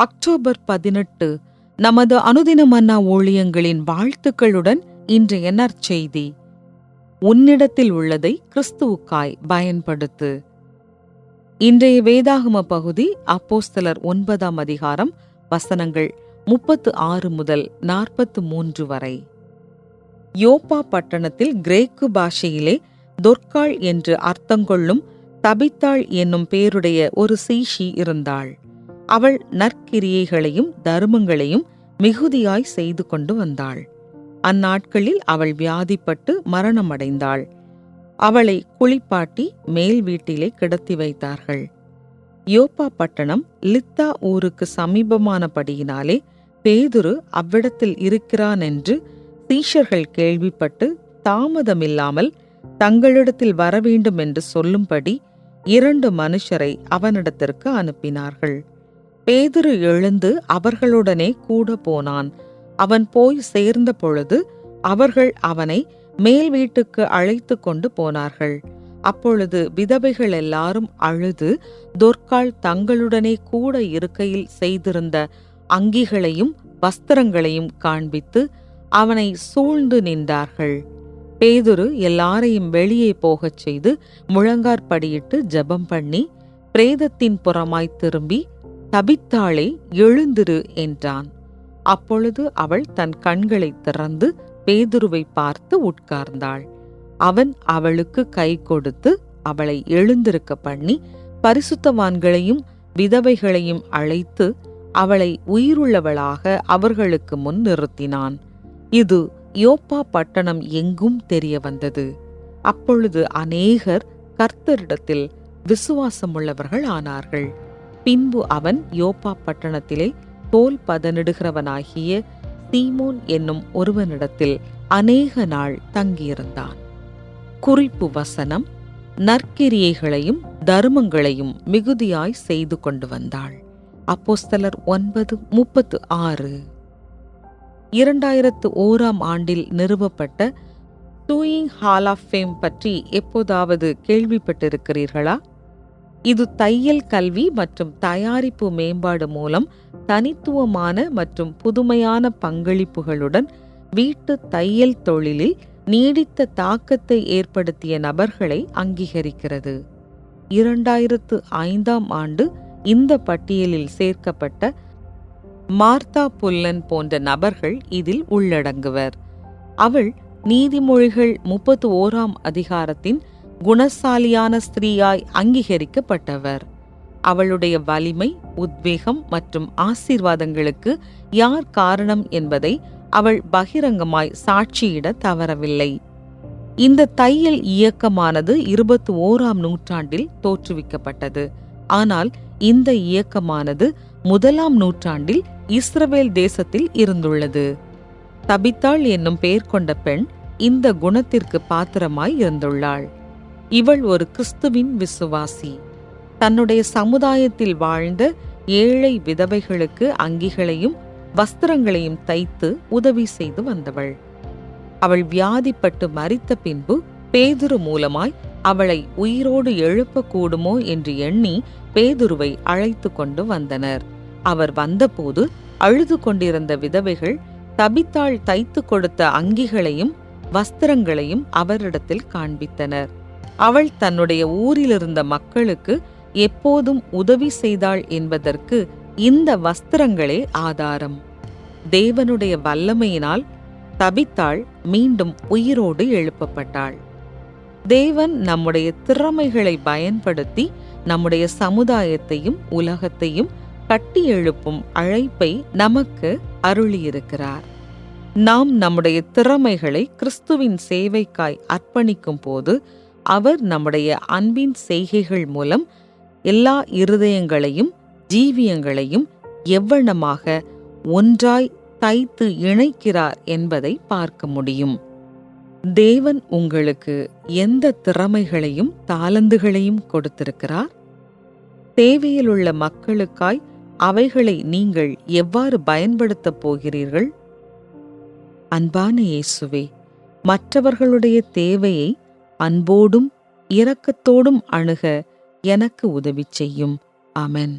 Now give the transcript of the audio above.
October பதினெட்டு நமது அனுதின மன்னா ஊழியங்களின் வாழ்த்துக்களுடன் இன்றைய நற்செய்தி. உன்னிடத்தில் உள்ளதை கிறிஸ்துவுக்காய் பயன்படுத்து. இன்றைய வேதாகம பகுதி அப்போஸ்தலர் ஒன்பதாம் அதிகாரம் வசனங்கள் முப்பத்து ஆறு முதல் நாற்பத்து மூன்று வரை. யோப்பா பட்டணத்தில் கிரேக்கு பாஷையிலே தொர்க்காள் என்று அர்த்தங்கொள்ளும் தபித்தாள் என்னும் பேருடைய ஒரு சீஷி இருந்தாள். அவள் நற்கிரியைகளையும் தருமங்களையும் மிகுதியாய் செய்து கொண்டு வந்தாள். அந்நாட்களில் அவள் வியாதிப்பட்டு மரணமடைந்தாள். அவளை குளிப்பாட்டி மேல் வீட்டிலே கிடத்தி வைத்தார்கள். யோப்பா பட்டணம் லித்தா ஊருக்கு சமீபமானபடியினாலே பேதுரு அவ்விடத்தில் இருக்கிறான் என்று சீஷர்கள் கேள்விப்பட்டு தாமதமில்லாமல் தங்களிடத்தில் வரவேண்டும் என்று சொல்லும்படி இரண்டு மனுஷரை அவனிடத்திற்கு அனுப்பினார்கள். பேதுரு எழுந்து அவர்களுடனே கூட போனான். அவன் போய் சேர்ந்த பொழுது அவர்கள் அவனை மேல் வீட்டுக்கு அழைத்து கொண்டு போனார்கள். அப்பொழுது விதவைகள் எல்லாரும் அழுது தொற்கால் தங்களுடனே கூட இருக்கையில் செய்திருந்த அங்கிகளையும் வஸ்திரங்களையும் காண்பித்து அவனை சூழ்ந்து நின்றார்கள். பேதுரு எல்லாரையும் வெளியே போகச் செய்து முழங்கார்படியிட்டு ஜெபம் பண்ணி பிரேதத்தின் புறமாய் திரும்பி தபித்தாளே எழுந்திரு என்றான். அப்பொழுது அவள் தன் கண்களை திறந்து பேதுருவை பார்த்து உட்கார்ந்தாள். அவன் அவளுக்கு கை கொடுத்து அவளை எழுந்திருக்க பண்ணி பரிசுத்தவான்களையும் விதவைகளையும் அழைத்து அவளை உயிருள்ளவளாக அவர்களுக்கு முன் நிறுத்தினான். இது யோப்பா பட்டணம் எங்கும் தெரிய வந்தது. அப்பொழுது அநேகர் கர்த்தரிடத்தில் விசுவாசமுள்ளவர்கள் ஆனார்கள். பின்பு அவன் யோப்பா பட்டணத்திலே தோல் பதனிடுகிறவனாகிய சீமோன் என்னும் ஒருவனிடத்தில் அநேக நாள் தங்கியிருந்தான். குறிப்பு வசனம் நற்கிரியைகளையும் தருமங்களையும் மிகுதியாய் செய்து கொண்டு வந்தாள். அப்போஸ்தலர் ஒன்பது முப்பத்து ஆறு. இரண்டாயிரத்து ஓராம் ஆண்டில் நிறுவப்பட்ட டூயிங் ஹால் ஆஃப் ஃபேம் பற்றி எப்போதாவது கேள்விப்பட்டிருக்கிறீர்களா? இது தையல் கல்வி மற்றும் தயாரிப்பு மேம்பாடு மூலம் தனித்துவமான மற்றும் புதுமையான பங்களிப்புகளுடன் வீட்டு தையல் தொழிலில் நீடித்த தாக்கத்தை ஏற்படுத்திய நபர்களை அங்கீகரிக்கிறது. இரண்டாயிரத்து ஐந்தாம் ஆண்டு இந்த பட்டியலில் சேர்க்கப்பட்ட மார்த்தா புல்லன் போன்ற நபர்கள் இதில் உள்ளடங்குவர். அவள் நீதிமொழிகள் முப்பத்து ஓராம் அதிகாரத்தின் குணசாலியான ஸ்திரீயாய் அங்கீகரிக்கப்பட்டவர். அவளுடைய வலிமை உத்வேகம் மற்றும் ஆசீர்வாதங்களுக்கு யார் காரணம் என்பதை அவள் பகிரங்கமாய் சாட்சியிட தவறவில்லை. இந்த தையல் இயக்கமானது இருபத்தி ஓராம் நூற்றாண்டில் தோற்றுவிக்கப்பட்டது. ஆனால் இந்த இயக்கமானது முதலாம் நூற்றாண்டில் இஸ்ரவேல் தேசத்தில் இருந்துள்ளது. தபித்தாள் என்னும் பெயர் கொண்ட பெண் இந்த குணத்திற்கு பாத்திரமாய் இருந்துள்ளாள். இவள் ஒரு கிறிஸ்துவின் விசுவாசி. தன்னுடைய சமுதாயத்தில் வாழ்ந்த ஏழை விதவைகளுக்கு அங்கிகளையும் வஸ்திரங்களையும் தைத்து உதவி செய்து வந்தவள். அவள் வியாதிப்பட்டு மறித்த பின்பு பேதுரு மூலமாய் அவளை உயிரோடு எழுப்பக்கூடுமோ என்று எண்ணி பேதுருவை அழைத்து கொண்டு வந்தனர். அவர் வந்தபோது அழுது கொண்டிருந்த விதவைகள் தபித்தாள் தைத்து கொடுத்த அங்கிகளையும் வஸ்திரங்களையும் அவரிடத்தில் காண்பித்தனர். அவள் தன்னுடைய ஊரிலிருந்த மக்களுக்கு எப்போதும் உதவி செய்தாள் என்பதற்கு இந்த வஸ்திரங்களே ஆதாரம். தேவனுடைய வல்லமையினால் தபித்தாள் மீண்டும் உயிரோடு எழுப்பப்பட்டாள். தேவன் நம்முடைய திறமைகளை பயன்படுத்தி நம்முடைய சமுதாயத்தையும் உலகத்தையும் கட்டி எழுப்பும் அழைப்பை நமக்கு அருளியிருக்கிறார். நாம் நம்முடைய திறமைகளை கிறிஸ்துவின் சேவைக்காய் அர்ப்பணிக்கும் போது அவர் நம்முடைய அன்பின் செய்கைகள் மூலம் எல்லா இருதயங்களையும் ஜீவியங்களையும் எவ்வளமாக ஒன்றாய் தைத்து இணைக்கிறார் என்பதை பார்க்க முடியும். தேவன் உங்களுக்கு எந்த திறமைகளையும் தாளந்துகளையும் கொடுத்திருக்கிறார்? தேவையிலுள்ள மக்களுக்காய் அவைகளை நீங்கள் எவ்வாறு பயன்படுத்தப் போகிறீர்கள்? அன்பான இயேசுவே மற்றவர்களுடைய தேவையை அன்போடும் இரக்கத்தோடும் அணுக எனக்கு உதவி செய்யும். அமென்